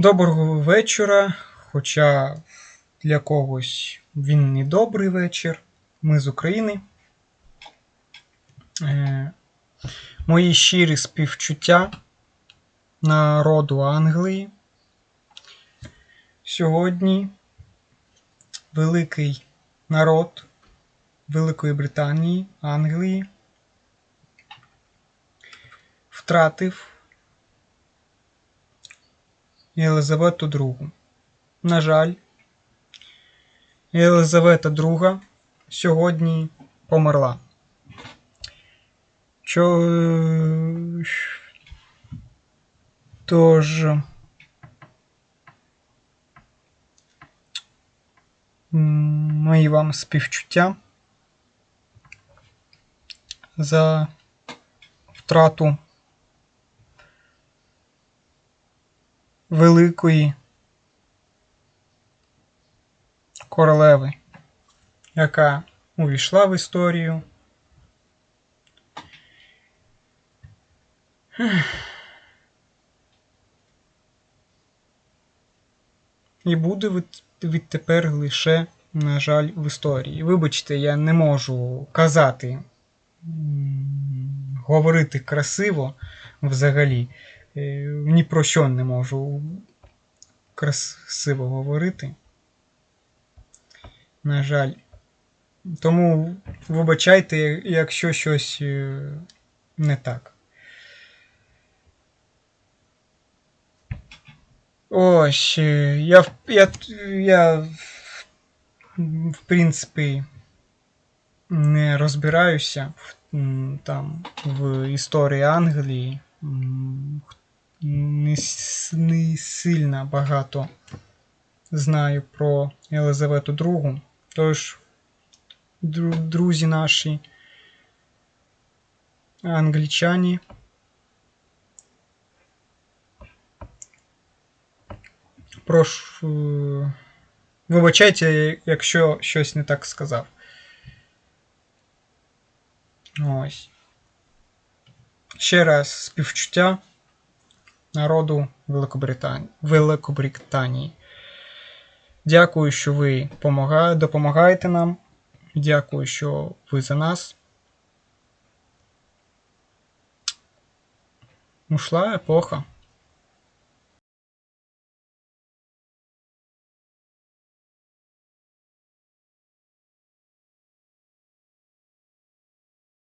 Доброго вечора, хоча для когось він не добрий вечір. Ми з України. Е, мої щирі співчуття народу Англії. Сьогодні великий народ Великої Британії, Англії втратив Єлизавету II. На жаль, Єлизавета II сьогодні померла. Що... Тож. Мої вам співчуття за втрату великої королеви, яка увійшла в історію. І буде від- відтепер лише, на жаль, в історії. Вибачте, я не можу казати, говорити красиво взагалі. Ні про що не можу красиво говорити. На жаль. Тому вибачайте, якщо щось е, не так. Ось, е, я, я, я в принципі не розбираюся там в історії Англії. Не, не сильно багато знаю про Єлизавету II. Тож, друзі наші англічані. Прошу. Вибачайте, якщо щось не так сказав. Ось. Ще раз співчуття народу Великобританії. Великобританії. Дякую, що ви помага- допомагаєте нам. Дякую, що ви за нас. Ушла епоха.